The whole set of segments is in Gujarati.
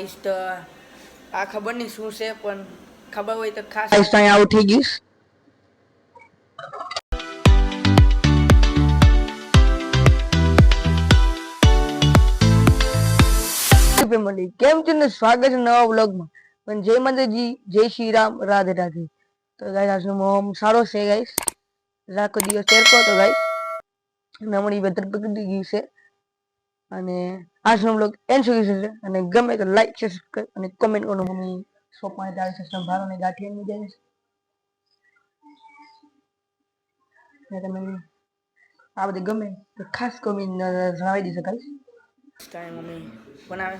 ગાઈસ તો આ ખબર નહીં શું છે પણ ખબર હોય તો ખાસ તો અહીંયા આવું થઈ ગયું કેમ છે ને? સ્વાગત છે નવા વ્લોગમાં. પણ જય માતાજી જય શ્રી રામ રાધે રાધે. તો ગાઈસ આજનો મોમ સારો છે ગાઈસ રાખો દિવસ તેરકો તો ગાઈસ નમણી હમણાં પકડી ગઈ છે. અને આજનો વ્લોગ એન્ડ સુધી છે અને ગમે તો લાઈક છે અને કોમેન્ટ કરો. મમ્મી શોપમાં દાળ છે સંભાળો ને ગાંઠિયા ની જાય છે. તમે આ બધી ગમે તો ખાસ કોમેન્ટ જણાવી દેજો ગાઈસ ટાઈમ મમ્મી બનાવે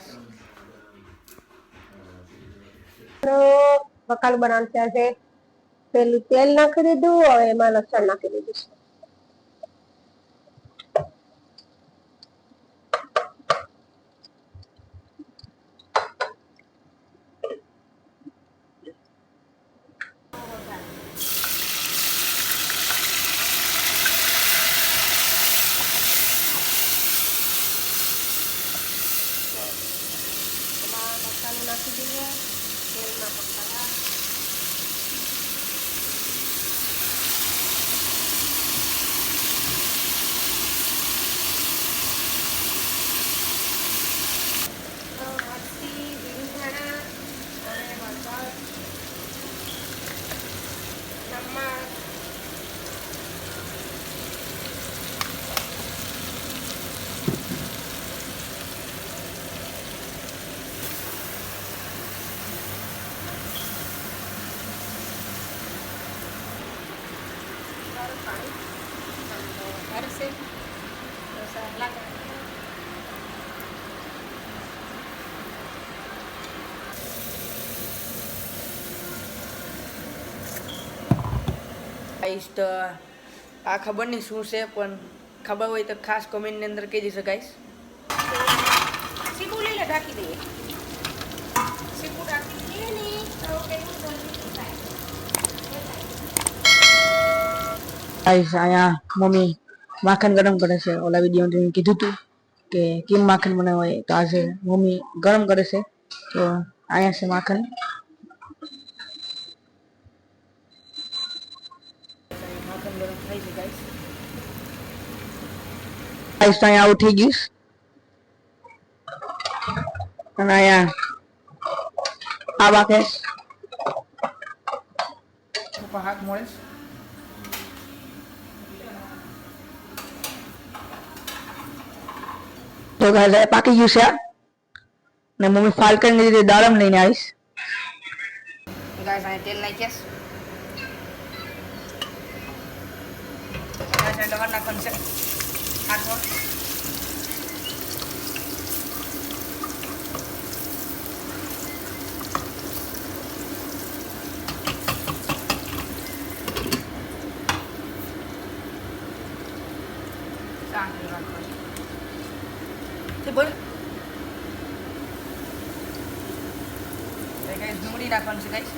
તો બકાલ બનાવતા છે પેલું તેલ નાખી દીધું હવે એમાં લસણ નાખી દીધું છે એમાં મસાલો નાખી દઈએ તેલમાં પકાયા સારું પાણી છે તો સારું લાગે ગાઈસ તો આ ખબર નહીં શું છે, પણ ખબર હોય તો ખાસ કોમેન્ટની અંદર કહી ગાઈસ સીપું લઈ ઢાંકી દઈએ સીપું ઢાંકી દઈએ ને તો પેલું જલ્દી થાય ગાઈસ અહીંયા મમ્મી માખણ ગરમ કરે છે. ઓલા વીડિયો મેં કીધું હતું કે કેમ માખણ બનાવાય તો આજે મમ્મી ગરમ કરે છે. તો અહીંયા છે માખણ. ગાઈસ તો અહીંયા આવું થઈ ગયું અને અહીંયા આ બાકે હાથ મળે આ પાકી ગયું છે. ને મમ્મી ફાલની રીતે દાડમ લઈને આવીશ. ગાઈસ આ તેલ કેસ ગાઈસ, આ લવણ નાખવાનું છે. હાથમાં. તે બોલ ગાઈસ ડુંગળી નાખવાનું છે ગાઈસ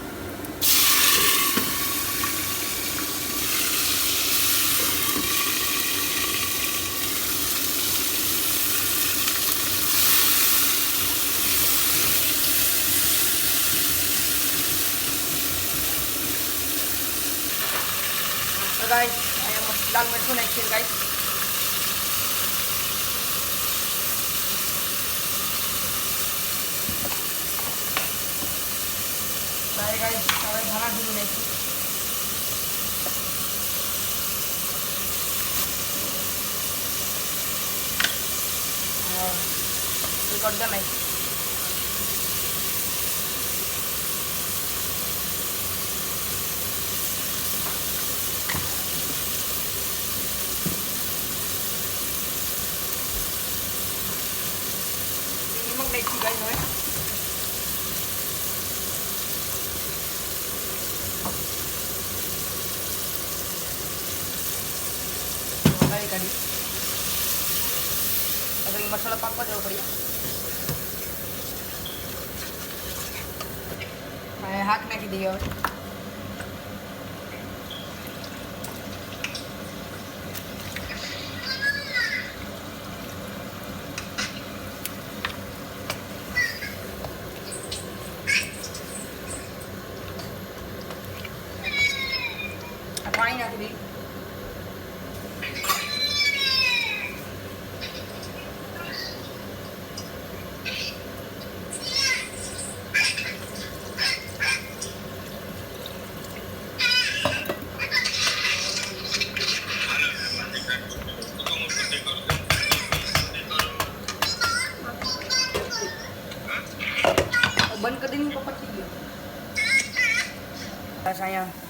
તો ગાઈસ અહીંયા મસ્ત લાલ મરચું નાખીએ ગાઈસ Bye guys, এবার সবাই ভাঙা ধুলো রেখে করবে নাই Thank you guys. કાઢી. ઈ મસાલો પાકવા જવો પડ્યો હાક નાખી દઈએ હવે.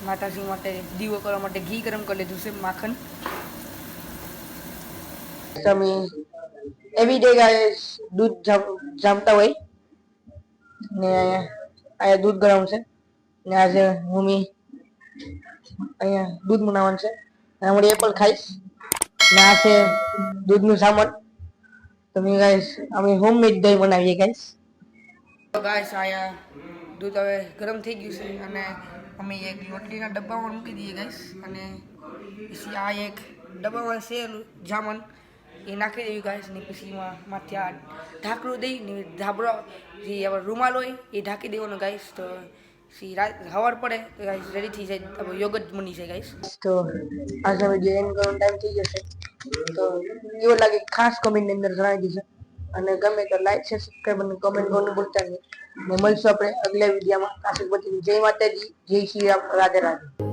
માતાજી માટે દીવો કરવા માટે ઘી ગરમ કરી લીધું છે, માખણ. તમે એવી ડે ગાય દૂધ જામ- જામતા હોય. ને અહીંયા દૂધ ગરમ છે. ને આજે મમ્મી અહીંયા દૂધ બનાવવાનું છે. હમણાં એપલ ખાઈશ. ને આ છે, દૂધનું સામાન. તમે ગાઈસ અમે હોમમેડ દહીં બનાવીએ ગાઈસ તો ગાઈસ આયા દૂધ હવે ગરમ થઈ ગયું છે અને અમે એક લોટલીના ડબ્બામાં મૂકી દઈએ ગાઈસ અને પછી આ એક ડબ્બામાં છે જામન, એ નાખી દેવી ગાઈસ ને પછી માથે આ ઢાંકણું દઈ ને ધાબળો, જે રૂમાલ હોય, એ ઢાંકી દેવાનો ગાઈસ તો પછી સવાર પડે તો ગાઈસ રેડી થઈ જાય. યોગ જ બની જાય ગાઈસ તો આજનો વીડિયો એન્ડ કરવાનો ટાઈમ થઈ જશે તો એવું લાગે ખાસ કમેન્ટની અંદર જણાવી દેજો. અને ગમે તો લાઈક શેર સબસ્ક્રાઈબ અને કમેન્ટ કરવાનું ભૂલતા નહીં. મળશું આપણે અગલા વિડીયોમાં. કાશી પછી જય માતાજી, જય શ્રી રામ. રાધે રાધે.